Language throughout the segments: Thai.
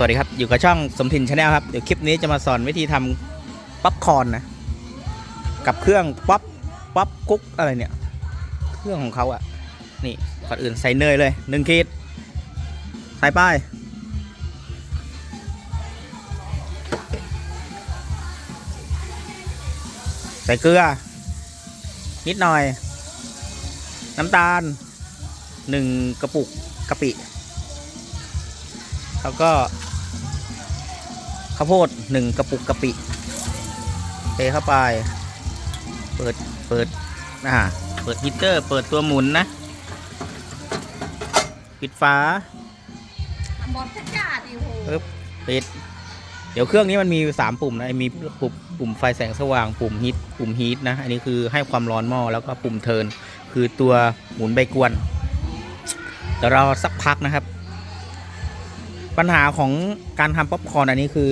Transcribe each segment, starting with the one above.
สวัสดีครับอยู่กับช่องสมทินชาแนลครับเดี๋ยวคลิปนี้จะมาสอนวิธีทำป๊อปคอนนะกับเครื่องป๊อปป๊อปกุ๊กอะไรเนี่ย เครื่องของเขาอะนี่ก่อนอื่นใส่เนยเลยหนึ่งขีดใส่ไปใส่เกลือ นิดหน่อย น้ำตาลหนึ่งกระปุกกะปิแล้วก็ ข้าวโพดหนึ่งกระปุกกะปิเทเข้าไป เปิดเปิดอ่าเปิดฮีตเตอร์ เปิดตัวหมุนนะ ปิดฝาบอลชักกาดดิโหปึ๊บปิด เดี๋ยวเครื่องนี้มันมีสามปุ่มนะมีปุ่มปุ่มไฟแสงสว่างปุ่มฮีทปุ่มฮีทนะ อันนี้คือให้ความร้อนหม้อแล้วก็ปุ่มเทิร์นคือตัวหมุนใบกวนเดี๋ยวเราสักพักนะครับ ปัญหาของการทำป๊อปคอร์นอันนี้คือ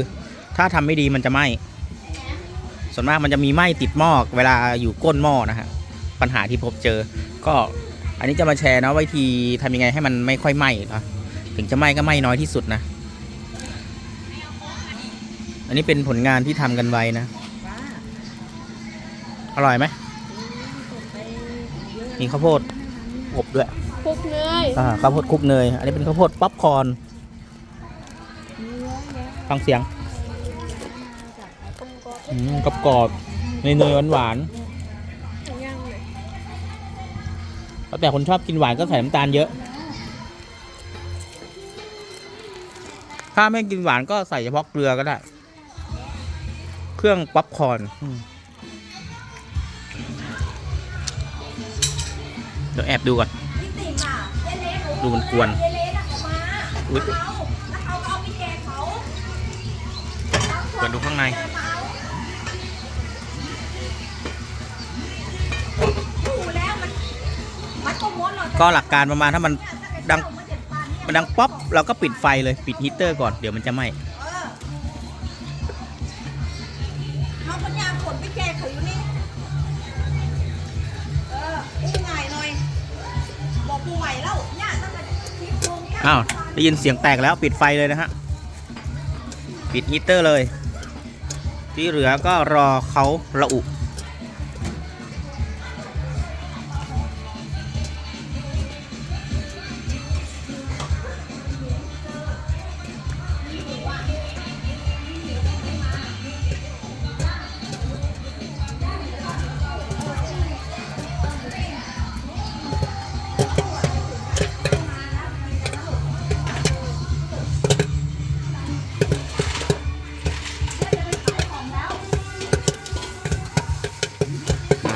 ถ้าทำไม่ดีมันจะไหม้ ส่วนมากมันจะมีไหม้ติดหม้อเวลาอยู่ก้นหม้อนะฮะ ปัญหาที่พบเจอ ก็อันนี้จะมาแชร์นะวิธีทำยังไงให้มันไม่ค่อยไหม้นะถึงจะไหม้ก็ไหม้น้อยที่สุดนะ อันนี้เป็นผลงานที่ทำกันไว้นะว้าอร่อยไหมส่งไปเยอะมีข้าวโพดอบด้วย คลุกเนยอ่าข้าวโพดคลุกเนย อันนี้เป็นข้าวโพดป๊อปคอร์นเนื้อเยอะ ฟังเสียงจากต้มก็อืมกรอบกรอบๆเนยเนยหวานหวานย่างเลยๆแล้วแต่คนชอบกินหวานก็ใส่น้ำตาลเยอะ ถ้าไม่กินหวานก็ใส่เฉพาะเกลือก็ได้ เครื่องป๊อปคอร์นอืมเดี๋ยวแอบดูก่อนพี่ติ๋มอะเยเล็กดูมันกวนเยเล็กอะเขามาอุ๊ย เปิดดูข้างในดูแล้วมันมันก็ม้วนเราก็หลักการประมาณถ้ามันดังมันเจ็บปานเนี่ยมันดังป๊อปเราก็ปิดไฟเลยปิดฮีตเตอร์ก่อนเดี๋ยวมันจะไหม้เออเขาปัญญาขนไปแจกเขาอยู่นี่เอออู้ไงหน่อยบอกกูไหวแล้วเนี่ยตั้งแต่คลิปลงเนี่ยอ้าวได้ยินเสียงแตกแล้วปิดไฟเลยนะฮะ ปิดฮีตเตอร์เลย ที่เหลือก็รอเขาระอุ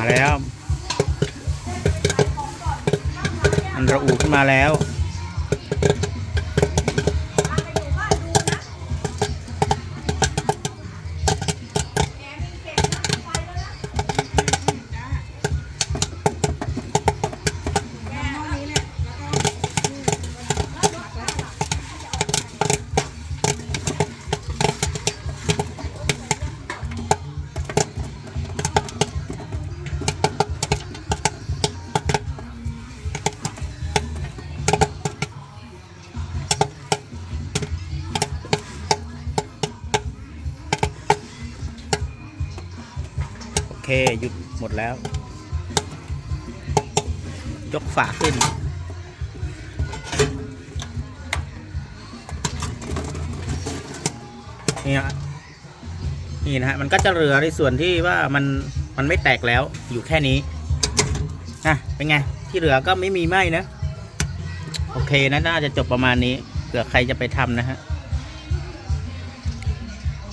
แล้ว มันระอุขึ้นมาแล้ว หยุดหมดแล้ว ยกฝาขึ้น นี่ฮะนี่นะฮะ มันก็จะเหลือในส่วนที่ว่ามันมันไม่แตกแล้วอยู่แค่นี้นะเป็นไง ที่เหลือก็ไม่มีไหมนะ โอเคนะน่าจะจบประมาณนี้เผื่อใครจะไปทำนะฮะ